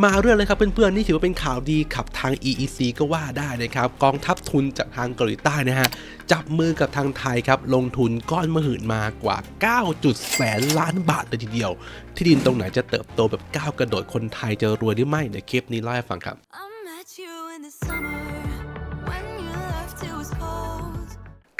มาเรื่องเลยครับเพื่อนๆ นี่ถือว่าเป็นข่าวดีขับทาง EEC ก็ว่าได้นะครับ กองทัพทุนจากทางเกาหลีใต้นะฮะ จับมือกับทางไทยครับ ลงทุนก้อนมหึมากว่า9แสนล้านบาทเลยทีเดียว ที่ดินตรงไหนจะเติบโตแบบก้าวกระโดดคนไทยจะรวยหรือไม่ในคลิปนี้เล่าให้ฟังครับ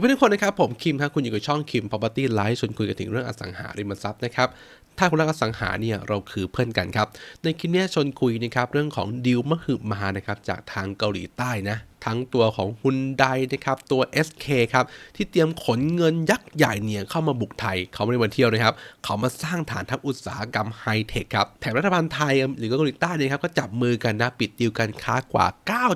สวัสดีทุกคนนะครับผมคิมครับคุณอยู่กับช่องคิม Property Life ชวนคุยกันถึงเรื่องอสังหาริมทรัพย์นะครับถ้าคุณรักอสังหาเนี่ยเราคือเพื่อนกันครับในคลิปนี้ชวนคุยนะครับเรื่องของดิวมหึมานะครับจากทางเกาหลีใต้นะทั้งตัวของฮุนไดนะครับ ตัว SK ครับ ที่เตรียมขนเงินยักษ์ใหญ่เนี่ยเข้ามาบุกไทย เขาไม่ได้มาเที่ยวนะครับ เขามาสร้างฐานทัพอุตสาหกรรมไฮเทคครับ แถมรัฐบาลไทยหรือเกาหลีใต้เนี่ยครับ ก็จับมือกันนะ ปิดดีลการค้ากว่า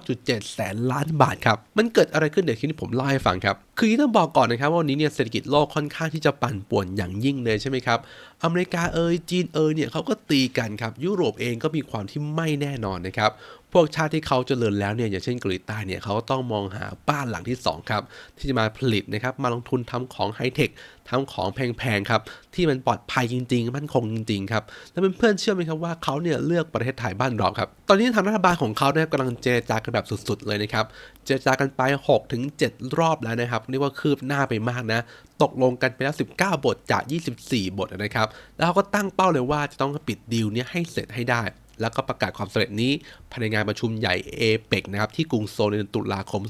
9.7 แสนล้านบาทครับ มันเกิดอะไรขึ้นเดี๋ยวคลิปนี้ผมเล่าให้ฟังครับ คือต้องบอกก่อนนะครับว่าวันนี้เนี่ยเศรษฐกิจโลกค่อนข้างที่จะปั่นป่วนอย่างยิ่งเลยใช่ไหมครับ อเมริกาเอยจีนเอยเนี่ยเขาก็ตีกันครับ ยุโรปเองก็มีความที่ไม่แน่นอนนะครับ พวกชาติที่เขาเจริญแล้วเนี่ยอย่างเช่นเกาหลีใต้เนี่ยเขาก็ต้องมองหาบ้านหลังที่ 2 ครับ ที่จะมาผลิตนะครับมาลงทุนทำของไฮเทคทำของแพงๆครับที่มันปลอดภัยจริงๆ มั่นคงจริงๆครับแล้วเพื่อนๆเชื่อไหมครับว่าเขาเนี่ยเลือกประเทศไทยบ้านเราครับ ตอนนี้ทางรัฐบาลของเขาเนี่ยกำลังเจรจากันแบบสุดๆเลยนะครับเจรจากันไป6ถึง7รอบแล้วนะครับเรียกว่าคืบหน้าไปมากนะตกลงกันไปแล้ว 19 บทจาก 24 บทนะครับ แล้วเขาก็ตั้งเป้าเลยว่าจะต้องปิดดีลเนี้ให้เสร็จให้ได้ แล้วก็ประกาศความสำเร็จนี้ภายในงานประชุมใหญ่เอเปกนะครับที่กรุงโซลในตุลาคม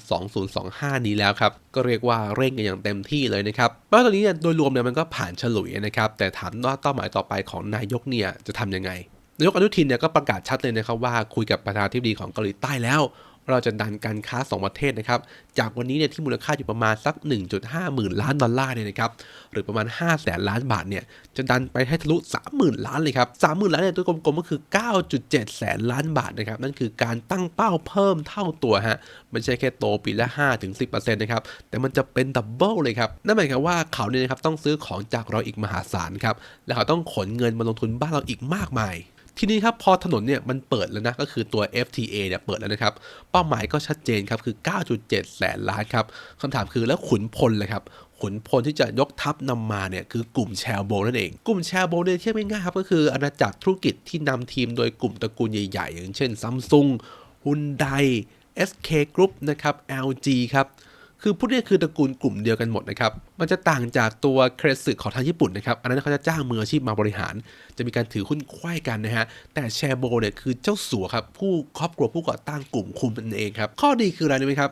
2025 นี้แล้วครับก็เรียกว่าเร่งกันอย่างเต็มที่เลยนะครับเพราะตอนนี้เนี่ยโดยรวมเนี่ยมันก็ผ่านฉลุยนะครับแต่ถามว่าเป้าหมายต่อไปของนายกเนี่ยจะทำยังไงนายกอนุทินเนี่ยก็ประกาศชัดเลยนะครับว่าคุยกับประธานาธิบดีของเกาหลีใต้แล้ว เราจะดันการค้า 2 ประเทศนะครับ จากวันนี้เนี่ยที่มูลค่าอยู่ประมาณสัก 1.5 หมื่นล้านดอลลาร์เนี่ยนะครับ หรือประมาณ5แสนล้านบาทเนี่ยจะดันไปให้ทะลุ 30,000 ล้านเลยครับ 30,000 ล้านเนี่ยตัวกลมๆก็คือ 9.7 แสนล้านบาทนะครับ นั่นคือการตั้งเป้าเพิ่มเท่าตัวฮะไม่ใช่แค่โตปีละ 5-10%นะครับ แต่มันจะเป็นดับเบิลเลยครับ นั่นหมายความว่าเขาเนี่ยนะครับต้องซื้อของจากเราอีกมหาศาลครับ และเขาต้องขนเงินมาลงทุนบ้านเราอีกมากมาย ทีนี้ครับพอถนนเนี่ยมันเปิดแล้วนะก็คือตัว FTA เนี่ยเปิดแล้วนะครับ เป้าหมายก็ชัดเจนครับคือ 9.7 แสนล้านครับคำถามคือแล้วขุนพลเลยครับขุนพลที่จะยกทัพนำมาเนี่ยคือกลุ่มแชร์โบนั่นเอง กลุ่มแชร์โบเนี่ยเทียบง่ายๆครับก็คืออาณาจักรธุรกิจที่นำทีมโดยกลุ่มตระกูลใหญ่ๆ อย่างเช่นซัมซุงฮุนได SK Group นะครับ LG ครับ คือพวกนี้คือตระกูลกลุ่มเดียวกันหมดนะครับ มันจะต่างจากตัวเครสึของทางญี่ปุ่นนะครับ อันนั้นเขาจะจ้างมืออาชีพมาบริหาร จะมีการถือหุ้นควายกันนะฮะ แต่แชโบเนี่ยคือเจ้าสัวครับ ผู้ครอบครัวผู้ก่อตั้งกลุ่มคุมนั่นเองครับ ข้อดีคืออะไรรู้ไหมครับ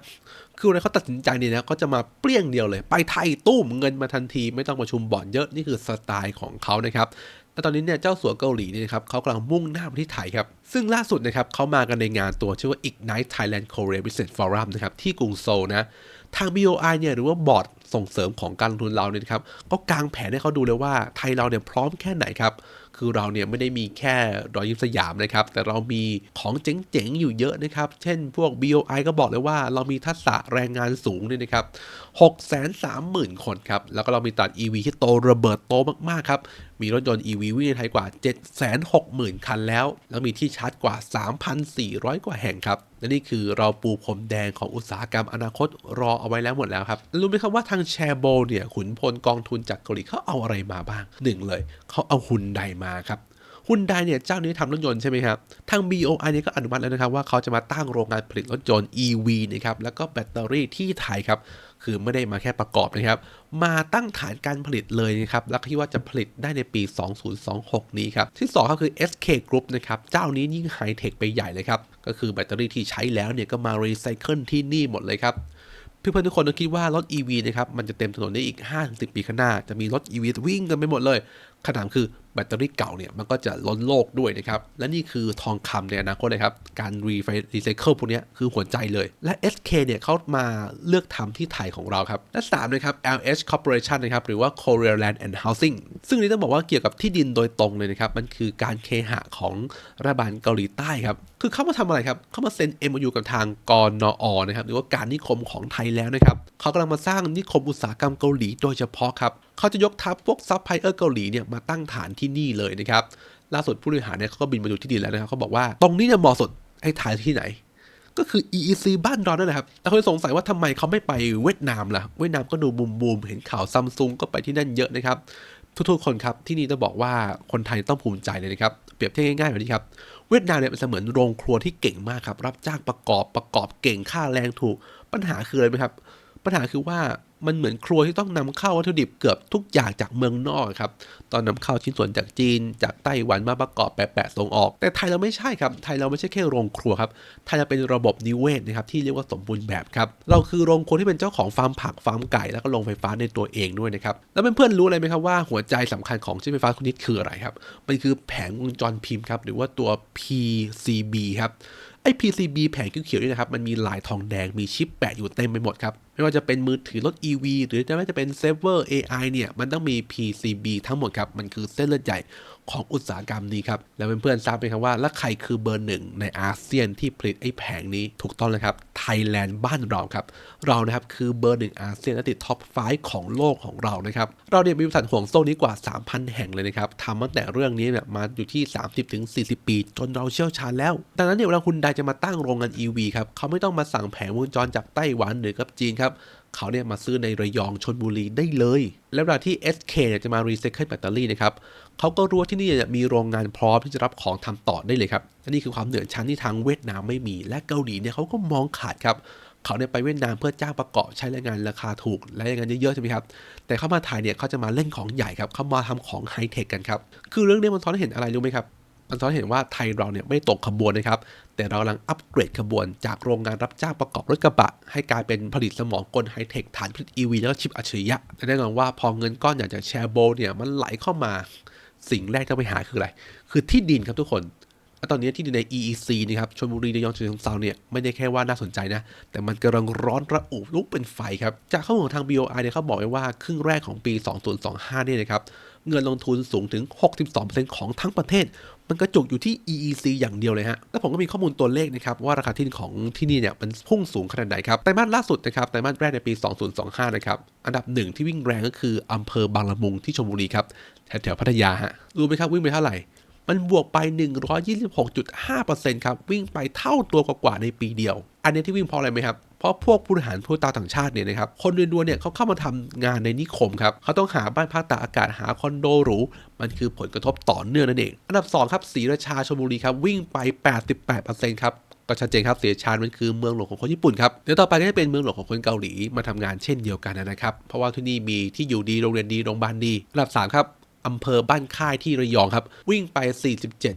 คือเวลาเขาตัดสินใจเนี่ยนะก็จะมาเปรี้ยงเดียวเลย ไปไทยตุ้มเงินมาทันที ไม่ต้องประชุมบ่อร์ดเยอะ นี่คือสไตล์ของเขานะครับและตอนนี้เนี่ยเจ้าสัวเกาหลีเนี่ยนะครับเขากำลังมุ่งหน้าไปที่ไทยครับ ซึ่งล่าสุดนะครับเขามากันในงานตัวชื่อว่า Ignite Thailand Korea Business Forum นะครับที่กรุงโซลนะ ทาง BOI เนี่ยหรือว่าบอร์ดส่งเสริมของการลงทุนเราเนี่ยครับก็กางแผนให้เขาดูเลยว่าไทยเราเนี่ยพร้อมแค่ไหนครับคือเราเนี่ยไม่ได้มีแค่รอยยิ้มสยามนะครับ แต่เรามีของเจ๋งๆอยู่เยอะนะครับ เช่นพวก BOI ก็บอกเลยว่าเรามีทักษะแรงงานสูงเนี่ยนะครับ630,000 คนครับ แล้วก็เรามีตลาด EV ที่โตระเบิดโตมากๆครับ มีรถยนต์ EV วิ่งในไทยกว่า 760,000 คันแล้ว แล้วมีที่ชาร์จกว่า 3,400 กว่าแห่งครับและนี่คือเราปูพรมแดงของอุตสาหกรรมอนาคตรอเอาไว้แล้วหมดแล้วครับ รู้ไหมครับว่าทางแชร์โบเนี่ยขุนพลกองทุนจากเกาหลีเขาเอาอะไรมาบ้างหนึ่งเลยเขาเอาฮุนใดมาครับ ฮุนไดเนี่ยเจ้านี้ทำรถยนต์ใช่ไหมครับ ทาง BOI เนี่ยก็อนุมัติแล้วนะครับว่าเขาจะมาตั้งโรงงานผลิตรถยนต์ EV นะครับ แล้วก็แบตเตอรี่ที่ไทยครับ คือไม่ได้มาแค่ประกอบนะครับ มาตั้งฐานการผลิตเลยนะครับ แล้วก็ที่ว่าจะผลิตได้ในปี 2026 นี้ครับ ที่2ก็คือ SK Group นะครับ เจ้านี้ยิ่งไฮเทคไปใหญ่เลยครับ ก็คือแบตเตอรี่ที่ใช้แล้วเนี่ยก็มารีไซเคิลที่นี่หมดเลยครับเพื่อนๆทุกคนต้องคิดว่ารถ EV นะครับ มันจะเต็มถนนได้อีก 5-10 ปีข้างหน้า จะมีรถ EV วิ่งกันไปหมดเลย คำถามคือแบตเตอรี่เก่าเนี่ยมันก็จะล้นโลกด้วยนะครับ และนี่คือทองคำในอนาคตเลยครับ การรีไฟรีไซเคิลพวกนี้คือหัวใจเลย และ SK เนี่ยเขามาเลือกทำที่ไทยของเราครับ และ3นะครับ LH Corporation นะครับหรือว่า Korea Land and Housing ซึ่งนนี้ต้องบอกว่าเกี่ยวกับที่ดินโดยตรงเลยนะครับ มันคือการเคหะของรัฐบาลเกาหลีใต้ครับ คือเข้ามาทำอะไรครับเข้ามาเซ็น MOU กับทางกนอนะครับหรือว่าการนิคมของไทยแล้วนะครับ เขากำลังมาสร้างนิคมอุตสาหกรรมเกาหลีโดยเฉพาะครับเขาจะยกทัพพวกซัพพลายเออร์เกาหลีเนี่ยมาตั้งฐานที่นี่เลยนะครับล่าสุดผู้บริหารเนี่ยเขาก็บินมาดูที่ดินแล้วนะครับเขาบอกว่าตรงนี้เนี่ยเหมาะสุดให้ถ่ายที่ไหน ก็คือ EEC บ้านเรานั่นแหละครับแต่คนสงสัยว่าทำไมเขาไม่ไปเวียดนามล่ะเวียดนามก็ดูบูมบูมๆเห็นข่าวซัมซุงก็ไปที่นั่นเยอะนะครับ ทุกๆคนครับที่นี่ต้องบอกว่าคนไทยต้องภูมิใจเลยนะครับเปรียบเทียบง่ายๆแบบนี้ครับเวียดนามเนี่ยเป็นเสมือนโรงครัวที่เก่งมากครับรับจ้างประกอบประกอบเก่งค่าแรงถูกปัญหาคืออะไรไหมครับ ปัญหาคือว่ามันเหมือนครัวที่ต้องนำเข้าวัตถุดิบเกือบทุกอย่างจากเมืองนอกครับ ตอนนำเข้าชิ้นส่วนจากจีน จากไต้หวันมาประกอบแปะๆส่งออก แต่ไทยเราไม่ใช่ครับ ไทยเราไม่ใช่แค่โรงครัวครับ ไทยเราเป็นระบบนิเวศนะครับที่เรียกว่าสมบูรณ์แบบครับ เราคือโรงครัวที่เป็นเจ้าของฟาร์มผักฟาร์มไก่แล้วก็โรงไฟฟ้าในตัวเองด้วยนะครับ แล้วเพื่อนๆรู้อะไรไหมครับว่าหัวใจสำคัญของชิ้นไฟฟ้าคนนี้คืออะไรครับ มันคือแผงวงจรพิมพ์ครับหรือว่าตัว PCB ครับไอ้ PCB แผงเขียวๆนี่นะครับ มันมีลายทองแดง มีชิปแปะอยู่เต็มไปหมดครับ ไม่ว่าจะเป็นมือถือรถ EV หรือจะไม่ว่าจะเป็นเซิร์ฟเวอร์ AI เนี่ย มันต้องมี PCB ทั้งหมดครับ มันคือเส้นเลือดใหญ่ของอุตสาหกรรมนี้ครับ แล้วเพื่อนๆทราบไหมครับว่า แล้วใครคือเบอร์หนึ่งในอาเซียนที่ผลิตไอ้แผงนี้ถูกต้องเลยครับไทยแลนด์บ้านเราครับ เรานะครับคือเบอร์หนึ่งอาเซียนและติดท็อปไฟของโลกของเรานะครับ เราเนี่ยมีบริษัทห่วงโซ่นี้กว่า 3,000 แห่งเลยนะครับทำตั้งแต่เรื่องนี้เนี่ยมาอยู่ที่ 30-40 ปี จนเราเชี่ยวชาญแล้วดังนั้นเนี่ยเวลาคุณใดจะมาตั้งโรงงาน EV ครับเขาไม่ต้องมาสั่งแผงวงจรจากไต้หวันหรือกับจีนครับเขาเนี่ยมาซื้อในระยองชนบุรีได้เลย แล้วเวลาที่ SK เนี่ยจะมารีไซเคิลแบตเตอรี่นะครับเขาก็รู้ว่าที่นี่เนี่ยมีโรงงานพร้อมที่จะรับของทำต่อได้เลยครับนี่คือความเหนือชั้นที่ทางเวียดนามไม่มี และเกาหลีเนี่ยเขาก็มองขาดครับเขาเนี่ยไปเวียดนามเพื่อจ้างประกอบใช้แรงงานราคาถูกและแรงงานเยอะๆใช่ไหมครับ แต่เข้ามาไทยเนี่ยเขาจะมาเล่นของใหญ่ครับเขามาทำของไฮเทคกันครับ คือเรื่องนี้มันสอนให้เห็นอะไรรู้ไหมครับ มันสะท้อนเห็นว่าไทยเราเนี่ยไม่ตกขบวนนะครับ แต่เรากำลังอัปเกรดขบวน จากโรงงานรับจ้างประกอบรถกระบะ ให้กลายเป็นผลิตสมองกลไฮเทคฐานผลิต EV แล้วก็ชิปอัจฉริยะแน่นอนว่าพอเงินก้อนอย่างจากแชร์โบเนี่ยมันไหลเข้ามา สิ่งแรกที่ต้องไปหาคืออะไร คือที่ดินครับทุกคน ตอนนี้ที่ดินใน EEC นะครับชลบุรีระยองฉะเชิงเทราเนี่ยไม่ได้แค่ว่าน่าสนใจนะ แต่มันกำลังร้อนระอุลุกเป็นไฟครับ จากข้อมูลของทาง BOI เนี่ยเขาบอกไว้ว่า ครึ่งแรกของปี 2025 เนี่ยนะครับเงินลงทุนสูงถึง 62%ของทั้งประเทศ มันกระจุกอยู่ที่ EEC อย่างเดียวเลยฮะ แล้วผมก็มีข้อมูลตัวเลขนะครับ ว่าราคาที่ดินของที่นี่เนี่ยมันพุ่งสูงขนาดไหนครับ ไตรมาสล่าสุดนะครับ ไตรมาสแรกในปี 2025 นะครับ อันดับหนึ่งที่วิ่งแรงก็คืออำเภอบางละมุงที่ชลบุรีครับ แถวๆพัทยาฮะ รู้ไหมครับวิ่งไปเท่าไหร่ มันบวกไป 126.5%ครับ วิ่งไปเท่าตัวกว่าในปีเดียว อันนี้ที่วิ่งเพราะอะไรไหมครับ เพราะพวกผู้บริหารผู้ตาวต่างชาติเนี่ยนะครับ คนรวยๆเนี่ยเขาเข้ามาทำงานในนิคมครับ เขาต้องหาบ้านพักตากอากาศหาคอนโดหรู มันคือผลกระทบต่อเนื่องนั่นเอง อันดับ 2 ครับศรีราชาชลบุรีครับวิ่งไป 88%ครับก็ชัดเจนครับศรีราชามันคือเมืองหลวงของคนญี่ปุ่นครับเดี๋ยวต่อไปก็จะเป็นเมืองหลวงของคนเกาหลีมาทำงานเช่นเดียวกันนะครับ เพราะว่าที่นี่มีที่อยู่ดีโรงเรียนดีโรงพยาบาลดีอันดับ3ครับ อำเภอบ้านค่ายที่ระยองครับ วิ่งไป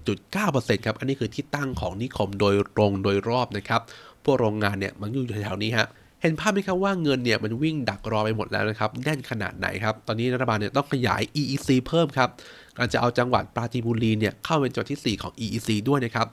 47.9%ครับ อันนี้คือที่ตั้งของนิคมโดยตรงโดยรอบนะครับ พวกโรงงานเนี่ยมันอยู่แถวๆนี้ฮะเห็นภาพไหมครับว่าเงินเนี่ยมันวิ่งดักรอไปหมดแล้วนะครับแน่นขนาดไหนครับ ตอนนี้รัฐบาลเนี่ยต้องขยาย EEC เพิ่มครับการจะเอาจังหวัดปราจีนบุรีเนี่ยเข้าเป็นจังหวัดที่ 4 ของ EEC ด้วยนะครับ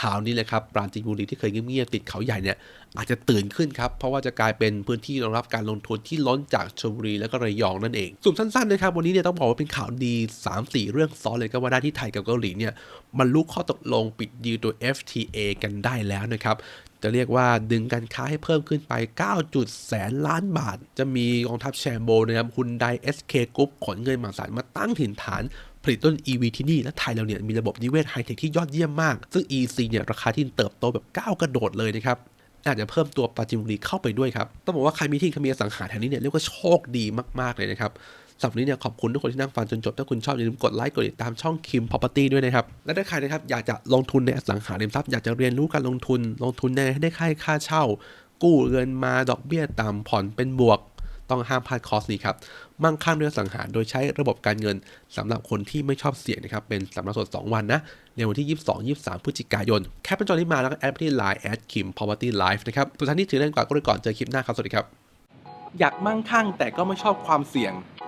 ข่าวนี้เลยครับปราจีนบุรีที่เคยเงียบๆติดเขาใหญ่เนี่ยอาจจะตื่นขึ้นครับ เพราะว่าจะกลายเป็นพื้นที่รองรับการลงทุนที่ล้นจากชลบุรีแล้วก็ระยองนั่นเองสุ่มสั้นๆนะครับวันนี้เนี่ยต้องบอกว่าเป็นข่าวดี 3-4 เรื่องซ้อนเลยก็ว่าได้ที่ไทยกับเกาหลีเนี่ยบรรลุข้อตกลงปิดดีลตัว FTA กันได้แล้วนะครับจะเรียกว่าดึงการค้าให้เพิ่มขึ้นไป9แสนล้านบาท จะมีกองทัพแชมโบนะครับฮุนได SK Group ขนเงินมหาศาลมาตั้งถิ่นฐาน ผลิตต้น EV ที่นี่และไทยเราเนี่ยมีระบบนิเวศไฮเทคที่ยอดเยี่ยมมาก ซึ่ง EC เนี่ยราคาที่เติบโตแบบก้าวกระโดดเลยนะครับอาจจะเพิ่มตัวปาจินบุรีเข้าไปด้วยครับ ต้องบอกว่าใครมีที่ใครมีอสังหาแถวนี้เนี่ยเรียกว่าโชคดีมาก ๆ เลยนะครับสำหรับนี้เนี่ยขอบคุณทุกคนที่นั่งฟังจนจบ ถ้าคุณชอบอย่าลืมกดไลค์กดติดตามช่องคิม Property ด้วยนะครับ และถ้าใครนะครับอยากจะลงทุนในอสังหาริมทรัพย์อยากจะเรียนรู้การลงทุน ลงทุนในให้ได้ค่าค่าเช่า กู้เงินมาดอกเบี้ยต่ำผ่อนเป็นบวก ต้องห้ามพลาดคอร์สนี้ครับ มั่งคั่งด้วยสังหารโดยใช้ระบบการเงินสำหรับคนที่ไม่ชอบเสี่ยงนะครับ เป็นสัมรับสด 2 วันนะ ในวันที่ 22 23 พฤศจิกายน แคปเป็นจอที่มาแล้วก็แอดไปที่ Line แอดคิมพาวเวอร์ตี้ไลฟ์นะครับ สุดท้ายนี้ถือเล่นกว่าก็เลยก่อนเจอคลิปหน้าครับ สวัสดีครับ อยากมั่งคั่งแต่ก็ไม่ชอบความเสี่ยง